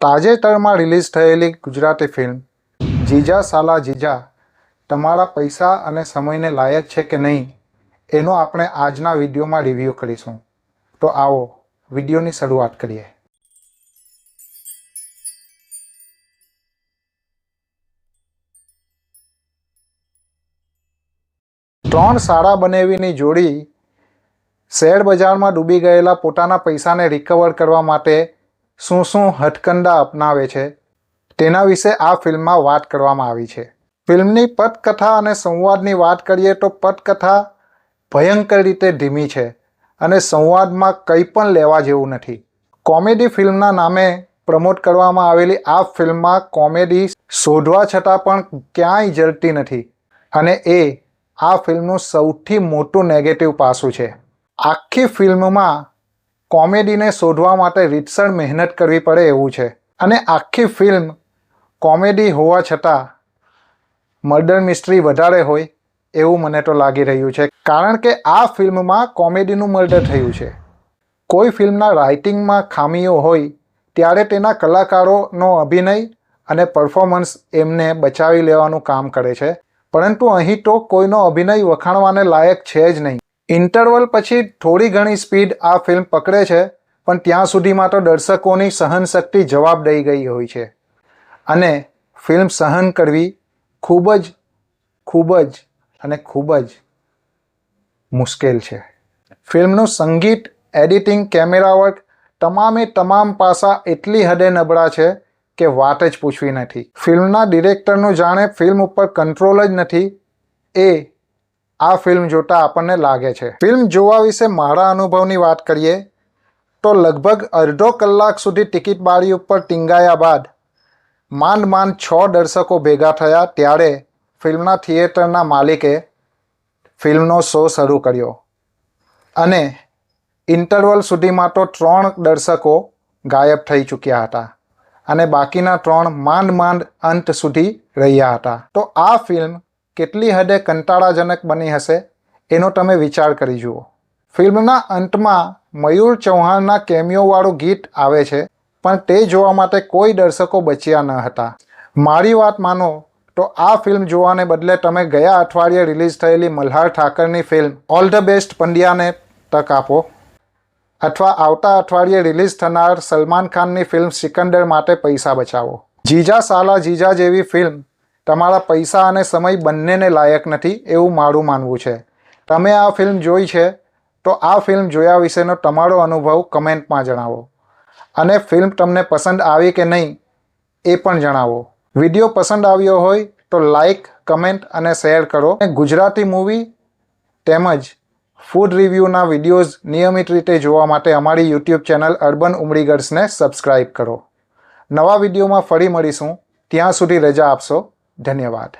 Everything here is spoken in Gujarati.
તાજેતરમાં રિલીઝ થયેલી ગુજરાતી ફિલ્મ, જીજા સાલા જીજા, તમારા પૈસા અને સમયને લાયક છે કે નહીં, એનો આપણે આજના વિડીયોમાં રિવ્યૂ કરીશું. તો આવો, વિડીયોની શરૂઆત કરીએ. ત્રણ શાળા બનેવીની જોડી શેર બજારમાં ડૂબી ગયેલા પોતાના પૈસાને રિકવર કરવા માટે શું શું હથકંડા અપનાવે છે? તેના વિશે આ ફિલ્મમાં વાત કરવામાં આવી છે. ફિલ્મની પટકથા અને સંવાદની વાત કરીએ તો પટકથા ભયંકર રીતે ધીમી છે અને સંવાદમાં કંઈ પણ લેવા જેવું નથી. કોમેડી ફિલ્મના નામે પ્રમોટ કરવામાં આવેલી આ ફિલ્મમાં કોમેડી શોધવા છતાં પણ ક્યાંય જડતી નથી અને એ આ ફિલ્મનું સૌથી મોટું નેગેટિવ પાસું છે. આખી ફિલ્મમાં કોમેડીને શોધવા માટે રીતસર મહેનત કરવી પડે એવું છે. અને આખી ફિલ્મ કોમેડી હોવા છતાં મર્ડર મિસ્ટ્રી વધારે હોય એવું મને તો લાગી રહ્યું છે. કારણ કે આ ફિલ્મમાં કોમેડીનું મર્ડર થયું છે. કોઈ ફિલ્મના રાઇટિંગમાં ખામીઓ હોય ત્યારે તેના કલાકારોનો અભિનય અને પરફોર્મન્સ એમને બચાવી લેવાનું કામ કરે છે. પરંતુ અહીં તો કોઈનો અભિનય વખાણવાને લાયક છે જ નહીં. ઇન્ટરવલ પછી થોડી ઘણી સ્પીડ આ ફિલ્મ પકડે છે, પણ ત્યાં સુધીમાં તો દર્શકોની સહનશક્તિ જવાબ દઈ ગઈ હોય છે. અને ફિલ્મ સહન કરવી ખૂબ જ ખૂબ જ અને ખૂબ જ મુશ્કેલ છે. ફિલ્મનું સંગીત, એડિટિંગ, કેમેરા વર્ક તમામે તમામ પાસા એટલી હદે નબળા છે કે વાત જ પૂછવી નથી. ફિલ્મના ડિરેક્ટરનું જાણે ફિલ્મ ઉપર કંટ્રોલ જ નથી એ આ ફિલ્મ જોતાં આપણને લાગે છે. ફિલ્મ જોવા વિશે મારા અનુભવની વાત કરીએ, તો લગભગ અડધો કલાક સુધી ટિકિટ બારી ઉપર ટીંગાયા બાદ માંડ માંડ છ દર્શકો ભેગા થયા ત્યારે ફિલ્મના થિયેટરના માલિકે ફિલ્મનો શો શરૂ કર્યો. અને ઇન્ટરવલ સુધીમાં તો ત્રણ દર્શકો ગાયબ થઈ ચૂક્યા હતા અને બાકીના ત્રણ માંડ માંડ અંત સુધી રહ્યા હતા. તો આ ફિલ્મ કેટલી હદે કંટાળાજનક બની હશે એનો તમે વિચાર કરી જુઓ. ફિલ્મના અંતમાં મયુર ચૌહાણના કેમિયોવાળું ગીત આવે છે, પણ તે જોવા માટે કોઈ દર્શકો બચ્યા ન હતા. મારી વાત માનો તો આ ફિલ્મ જોવાને બદલે તમે ગયા અઠવાડિયે રિલીઝ થયેલી મલ્હાર ઠાકરની ફિલ્મ ઓલ ધ બેસ્ટ પંડ્યાને તક આપો. અથવા આવતા અઠવાડિયે રિલીઝ થનાર સલમાન ખાનની ફિલ્મ સિકંદર માટે પૈસા બચાવો. જીજા સાલા જીજા જેવી ફિલ્મ તમારા પૈસા અને સમય બંનેને લાયક નથી એવું મારું માનવું છે. તમે આ ફિલ્મ જોઈ છે, તો આ ફિલ્મ જોયા વિશેનો તમારો અનુભવ કમેન્ટમાં જણાવો. અને ફિલ્મ તમને પસંદ આવી કે નહીં, એ પણ જણાવો. વીડિયો પસંદ આવ્યો હોય, તો લાઇક કમેન્ટ અને શેર કરો. અને ગુજરાતી મૂવી તેમજ ફૂડ રિવ્યૂના વિડીયોઝ નિયમિત રીતે જોવા માટે અમારી યુટ્યુબ ચેનલ અર્બન ઉમડીગર્સને સબસ્ક્રાઇબ કરો. નવા વિડીયોમાં ફરી મળીશું. ત્યાં સુધી રજા આપશો. ધન્યવાદ